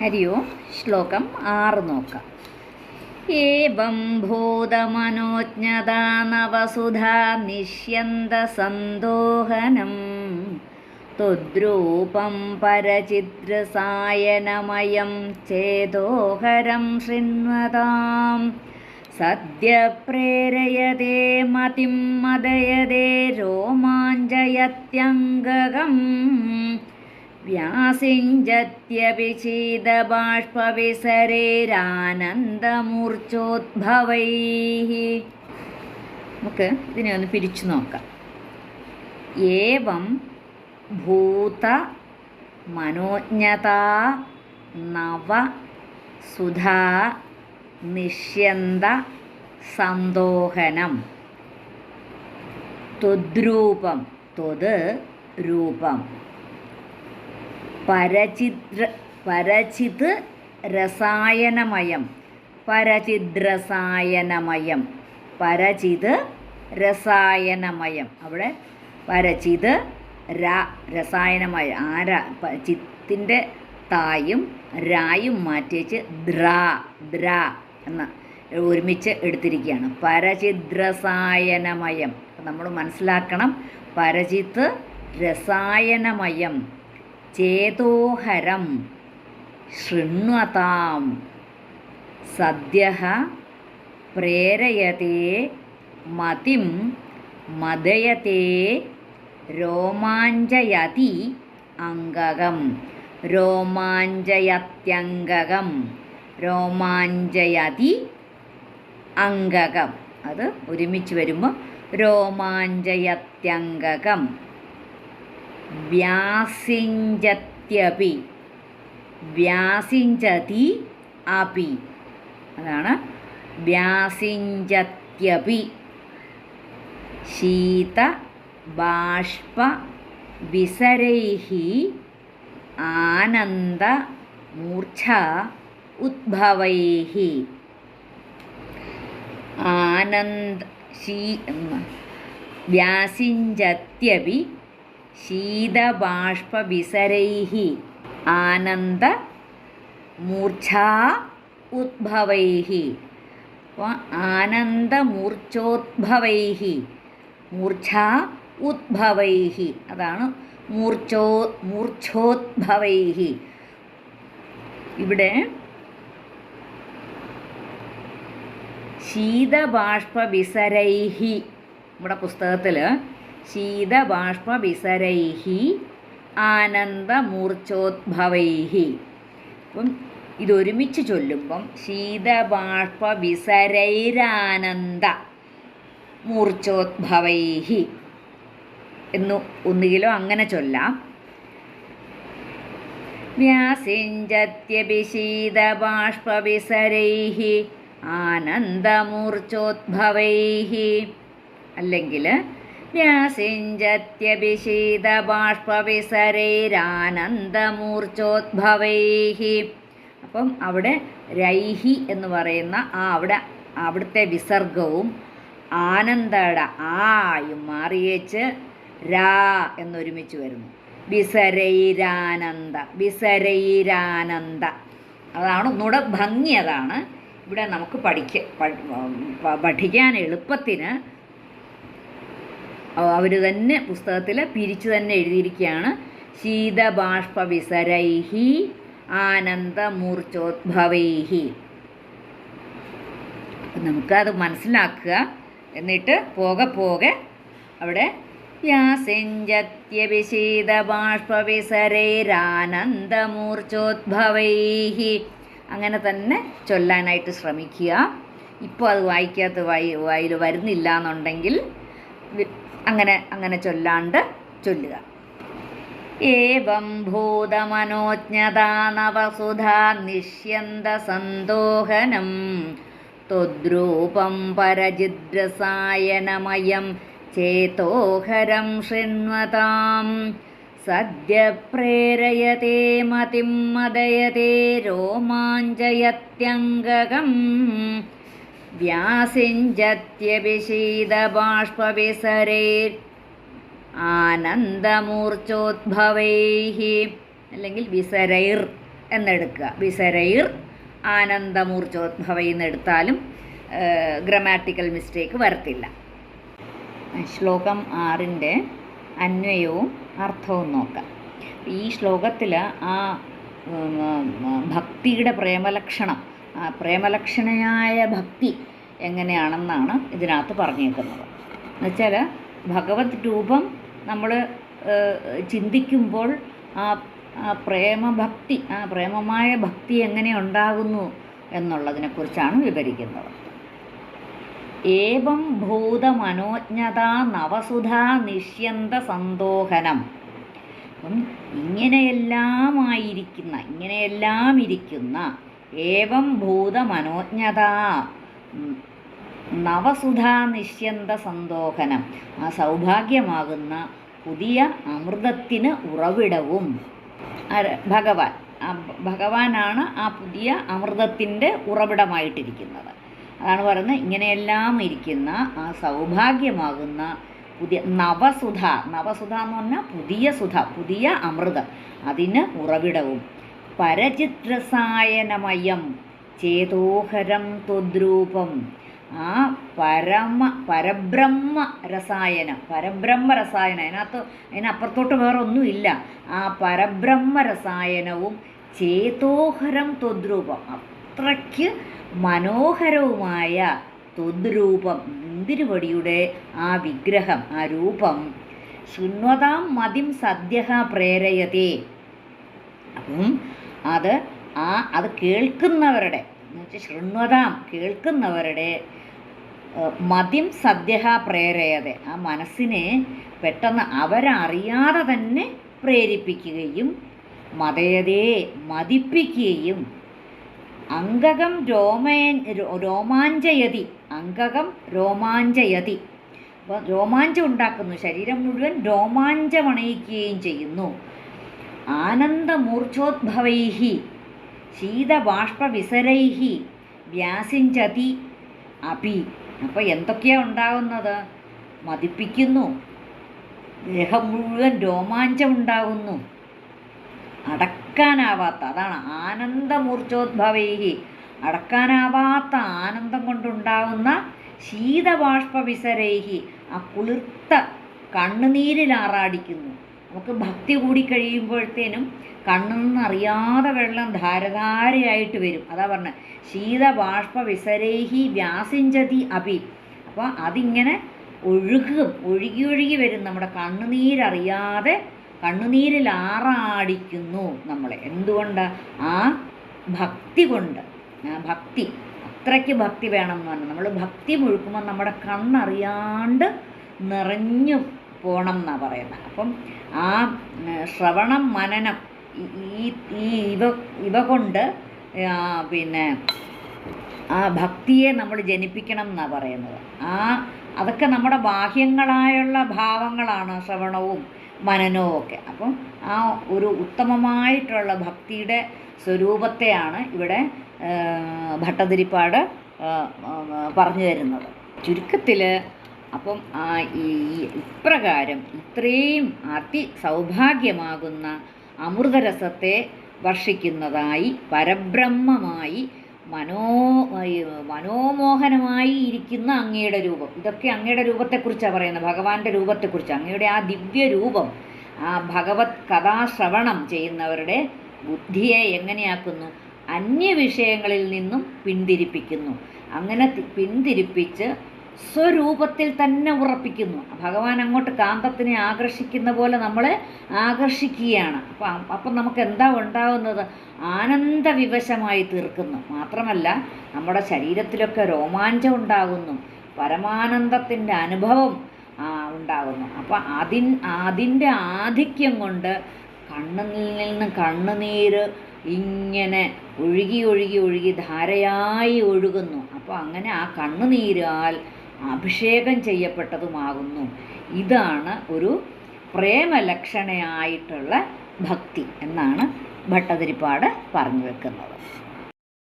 ഹരി ഓം ശ്ലോകം ആറ് നോക്കാം। ഏവം ഭൂതമനോജ്ഞതാ നവസുധാ നിഷ്യന്തസന്തോഹനം ത്വദ്രൂപം പരചിദ്രസായനമയം ചേതോഹരം ശൃണ്വതാം സദ്യ പ്രേരയതേ മതിം മദയതേ രോമാഞ്ചയത്യംഗകം വ്യാസിഞ്ചത്യഭിചീതബാഷ്പവിസരേരാനന്ദമൂർച്ചോദ്ഭവൈः നമുക്ക് ഇതിനെ ഒന്ന് പിരിച്ചു നോക്കാം. ഏവം ഭൂത മനോജ്ഞതാ നവ സുധാ നിഷ്യന്ത സന്തോഹനം. ത്വദ്രൂപം ത്വത് രൂപം. പരചിദ്ര പരചിത് രസായനമയം. പരചിദ്രസായനമയം. പരചിത് രസായനമയം. അവിടെ പരചിത് ര രസായനമയ. ആര? ചിത്തിന്റെ തായും രായും മാറ്റിവെച്ച് ദ്ര ദ്ര എന്ന ഒരുമിച്ച് എടുത്തിരിക്കുകയാണ്. പരചിദ്രസായനമയം. നമ്മൾ മനസ്സിലാക്കണം. പരചിത്ത് രസായനമയം. ചേതോഹരം ശൃണ്വതാം. സദ്യ പ്രേരയത്തെ മതിം മദയത്തെ രോമാഞ്ചയതി അംഗകം. രോമാഞ്ചയത്യംഗകം. രോമാഞ്ചയതി അംഗകം. അത് ഒരുമിച്ച് വരുമ്പോൾ രോമാഞ്ചയത്യംഗകം. വ്യാസിഞ്ചത്യപി. വ്യാസിഞ്ചതി അപി. അതാണ് വ്യാസിഞ്ചത്യപി. ശീത ബാഷ്പ വിസരൈഹി ആനന്ദ മൂർച്ഛ ഉദ്ഭവൈഹി. ആനന്ദ ശീ വ്യാസിഞ്ചത്യപി ശീതബാഷ്പവിസരൈः ആനന്ദ മൂർച്ഛാ ഉദ്ഭവൈ അപ്പോൾ ആനന്ദമൂർച്ഛോദ്ഭവൈः മൂർച്ഛാ ഉദ്ഭവൈ അതാണ് മൂർച്ഛോ മൂർച്ഛോദ്ഭവൈ ഇവിടെ ശീതബാഷ്പവിസരൈ നമ്മുടെ പുസ്തകത്തിൽ ശീതബാഷ്പവിസരൈः ആനന്ദമൂർച്ചോദ്ഭവൈഹി. അപ്പം ഇതൊരുമിച്ച് ചൊല്ലുമ്പം ശീതബാഷ്പവിസരൈരാനന്ദ മൂർച്ചോദ്ഭവൈഹി എന്നു ഒന്നുകിലോ അങ്ങനെ ചൊല്ലാം. വ്യാസിഞ്ചത്യഭിശീതബാഷ്പവിസരൈः ആനന്ദമൂർച്ചോദ്ഭവൈഹി. അല്ലെങ്കിൽ വ്യാസിഞ്ചത്യഭിശീതബാഷ്പവിസരൈരാനന്ദമൂർച്ഛോദ്ഭവൈः അപ്പം അവിടെ രൈഹി എന്ന് പറയുന്ന ആ അവിടെ അവിടുത്തെ വിസർഗവും ആനന്ദട ആയും മാറിയേച്ച് രാ എന്നൊരുമിച്ച് വരുന്നു. വിസരൈരാനന്ദ വിസരൈരാനന്ദ അതാണ് ഒന്നുകൂടെ ഭംഗി അതാണ് ഇവിടെ നമുക്ക് പഠിക്ക പഠിക്കാൻ എളുപ്പത്തിന് അവർ തന്നെ പുസ്തകത്തിൽ പിരിച്ചു തന്നെ എഴുതിയിരിക്കുകയാണ്. ശീതബാഷ്പ വിസരൈഹി ആനന്ദമൂർച്ചോദ്ഭവൈഹി നമുക്കത് മനസ്സിലാക്കുക. എന്നിട്ട് പോകെ പോകെ അവിടെ വ്യാസിഞ്ചത്യഭിശീതബാഷ്പവിസരൈരാനന്ദമൂർച്ഛോദ്ഭവൈഹി അങ്ങനെ തന്നെ ചൊല്ലാനായിട്ട് ശ്രമിക്കുക. ഇപ്പോൾ അത് വായിക്കാത്ത വായി വായിൽ വരുന്നില്ല എന്നുണ്ടെങ്കിൽ അങ്ങനെ അങ്ങനെ ചൊല്ലാണ്ട് ചൊല്ലുക. ഏവം ഭൂതമനോജ്ഞതാ നവസുധാ നിഷ്യന്തസന്തോഹനം ത്വദ്രൂപം പരജിദ്രസായനമയം ചേതോഹരം ശൃണ്വതാം. സദ്യ പ്രേരയത്തെ മതിം മദയത്തെ രോമാഞ്ചയത്യംഗകം. വ്യാസിഞ്ചത്യഭിഷീതബാഷ്പവിസരേ ആനന്ദമൂർച്ചോദ്ഭവൈ അല്ലെങ്കിൽ വിസരൈർ എന്നെടുക്കുക. വിസരൈർ ആനന്ദമൂർച്ചോദ്ഭവൈ എന്നെടുത്താലും ഗ്രമാറ്റിക്കൽ മിസ്റ്റേക്ക് വരത്തില്ല. ശ്ലോകം ആറിന്റെ അന്വയവും അർത്ഥവും നോക്കാം. ഈ ശ്ലോകത്തിൽ ആ ഭക്തിയുടെ പ്രേമലക്ഷണം പ്രേമലക്ഷണയായ ഭക്തി എങ്ങനെയാണെന്നാണ് ഇതിനകത്ത് പറഞ്ഞേക്കുന്നത് എന്നുവെച്ചാൽ ഭഗവത് രൂപം നമ്മൾ ചിന്തിക്കുമ്പോൾ ആ ആ പ്രേമഭക്തി ആ പ്രേമമായ ഭക്തി എങ്ങനെ ഉണ്ടാകുന്നു എന്നുള്ളതിനെക്കുറിച്ചാണ് വിവരിക്കുന്നത്. ഏവം ഭൂതമനോജ്ഞത നവസുധാ നിഷ്യന്ത സന്തോഹനം. അപ്പം ഇങ്ങനെയെല്ലാമായിരിക്കുന്ന ഇങ്ങനെയെല്ലാം ഇരിക്കുന്ന ഏവം ഭൂതമനോജ്ഞത. നവസുധാ നിഷ്യന്ത സന്തോഹനം. ആ സൗഭാഗ്യമാകുന്ന പുതിയ അമൃതത്തിന് ഉറവിടവും? ഭഗവാൻ ഭഗവാനാണ് ആ പുതിയ അമൃതത്തിന്റെ ഉറവിടമായിട്ടിരിക്കുന്നത്. അതാണ് പറയുന്നത് ഇങ്ങനെയെല്ലാം ഇരിക്കുന്ന ആ സൗഭാഗ്യമാകുന്ന പുതിയ നവസുധ. നവസുധ എന്ന് പറഞ്ഞാൽ പുതിയ സുധ പുതിയ അമൃതം. അതിന് ഉറവിടവും. പരചിത്രസായനമയം ചേതോഹരം ത്വദ്രൂപം. ആ പരമ പരബ്രഹ്മ രസായനം പരബ്രഹ്മ രസായനം അതിനകത്ത് അതിനപ്പുറത്തോട്ട് വേറെ ഒന്നുമില്ല ആ പരബ്രഹ്മ രസായനവും ചേതോഹരം ത്വദ്രൂപം. അത്രയ്ക്ക് മനോഹരവുമായ ത്വദ്രൂപം. ഇന്ദിരുപടിയുടെ ആ വിഗ്രഹം ആ രൂപം? ശൃണ്വതാം മതിം സദ്യ പ്രേരയതേ. അത് ആ അത് കേൾക്കുന്നവരുടെ എന്നുവെച്ചാൽ ശൃണ്വതാം കേൾക്കുന്നവരുടെ മതിം സദ്യ പ്രേരയതെ. ആ മനസ്സിനെ പെട്ടെന്ന് അവരറിയാതെ തന്നെ പ്രേരിപ്പിക്കുകയും മതയതേ മതിപ്പിക്കുകയും അങ്കകം രോമയൻ രോമാഞ്ചയതി അങ്കകം രോമാഞ്ചയതി. അപ്പോൾ രോമാഞ്ചം ഉണ്ടാക്കുന്നു. ശരീരം മുഴുവൻ രോമാഞ്ചമണയിക്കുകയും ചെയ്യുന്നു. ആനന്ദമൂർച്ഛോദ്ഭവൈഹി ശീതബാഷ്പവിസരൈഹി വ്യാസിഞ്ചതി അപി. അപ്പോൾ എന്തൊക്കെയാണ് ഉണ്ടാകുന്നത് മതിപ്പിക്കുന്നു. ദേഹം മുഴുവൻ രോമാഞ്ചം ഉണ്ടാകുന്നു അടക്കാനാവാത്ത അതാണ് ആനന്ദമൂർച്ഛോദ്ഭവൈ അടക്കാനാവാത്ത ആനന്ദം കൊണ്ടുണ്ടാകുന്ന ശീതബാഷ്പവിസരൈഹി. ആ കുളിർത്ത കണ്ണുനീരിലാറാടിക്കുന്നു നമുക്ക് ഭക്തി കൂടി കഴിയുമ്പോഴത്തേനും കണ്ണെന്നറിയാതെ വെള്ളം ധാരധാരയായിട്ട് വരും. അതാ പറഞ്ഞത് ശീതബാഷ്പവിസരൈഹി വ്യാസിഞ്ചതി അപി അപ്പോൾ അതിങ്ങനെ ഒഴുകും ഒഴുകി ഒഴുകി വരും. നമ്മുടെ കണ്ണുനീരറിയാതെ കണ്ണുനീരിൽ ആറാടിക്കുന്നു നമ്മളെ. എന്തുകൊണ്ട്? ആ ഭക്തി കൊണ്ട്. ഭക്തി. അത്രയ്ക്ക് ഭക്തി വേണം എന്ന് പറഞ്ഞു. നമ്മൾ ഭക്തി മുഴുക്കുമ്പോൾ നമ്മുടെ കണ്ണറിയാണ്ട് നിറഞ്ഞു പോണം എന്നാണ് പറയുന്നത് അപ്പം ആ ശ്രവണം മനനം ഈ- ഈ ഇവ ഇവ കൊണ്ട് പിന്നെ ആ ഭക്തിയെ നമ്മൾ ജനിപ്പിക്കണം എന്നാണ് പറയുന്നത്. ആ അതൊക്കെ നമ്മുടെ ബാഹ്യങ്ങളായുള്ള ഭാവങ്ങളാണ് ശ്രവണവും മനനവും ഒക്കെ. അപ്പം ആ ഒരു ഉത്തമമായിട്ടുള്ള ഭക്തിയുടെ സ്വരൂപത്തെയാണ് ഇവിടെ ഭട്ടതിരിപ്പാട് പറഞ്ഞു തരുന്നത്. ചുരുക്കത്തിൽ അപ്പം ഈ ഇപ്രകാരം ഇത്രയും അതിസൗഭാഗ്യമാകുന്ന അമൃതരസത്തെ വർഷിക്കുന്നതായി പരബ്രഹ്മമായി മനോ മനോമോഹനമായി ഇരിക്കുന്ന അങ്ങയുടെ രൂപം. ഇതൊക്കെ അങ്ങയുടെ രൂപത്തെക്കുറിച്ചാണ് പറയുന്നത്. ഭഗവാന്റെ രൂപത്തെക്കുറിച്ച് അങ്ങയുടെ ആ ദിവ്യ രൂപം ആ ഭഗവത് കഥാശ്രവണം ചെയ്യുന്നവരുടെ ബുദ്ധിയെ എങ്ങനെയാക്കുന്നു? അന്യ വിഷയങ്ങളിൽ നിന്നും പിന്തിരിപ്പിക്കുന്നു. അങ്ങനെ പിന്തിരിപ്പിച്ച് സ്വരൂപത്തിൽ തന്നെ ഉറപ്പിക്കുന്നു. ഭഗവാൻ അങ്ങോട്ട് കാന്തത്തിനെ ആകർഷിക്കുന്ന പോലെ നമ്മളെ ആകർഷിക്കുകയാണ്. അപ്പം അപ്പം നമുക്ക് എന്താ ഉണ്ടാവുന്നത്? ആനന്ദവിവശമായി തീർക്കുന്നു. മാത്രമല്ല നമ്മുടെ ശരീരത്തിലൊക്കെ രോമാഞ്ചം ഉണ്ടാകുന്നു. പരമാനന്ദത്തിന്റെ അനുഭവം ഉണ്ടാകുന്നു. അപ്പം അതിൻ അതിന്റെ ആധിക്യം കൊണ്ട് കണ്ണിൽ നിന്ന് കണ്ണുനീര് ഇങ്ങനെ ഒഴുകി ഒഴുകി ഒഴുകി ധാരയായി ഒഴുകുന്നു. അപ്പോൾ അങ്ങനെ ആ കണ്ണുനീരാൽ അഭിഷേകം ചെയ്യപ്പെട്ടതുമാകുന്നു. ഇതാണ് ഒരു പ്രേമലക്ഷണയായിട്ടുള്ള ഭക്തി എന്നാണ് ഭട്ടതിരിപ്പാട് പറഞ്ഞു വെക്കുന്നത്.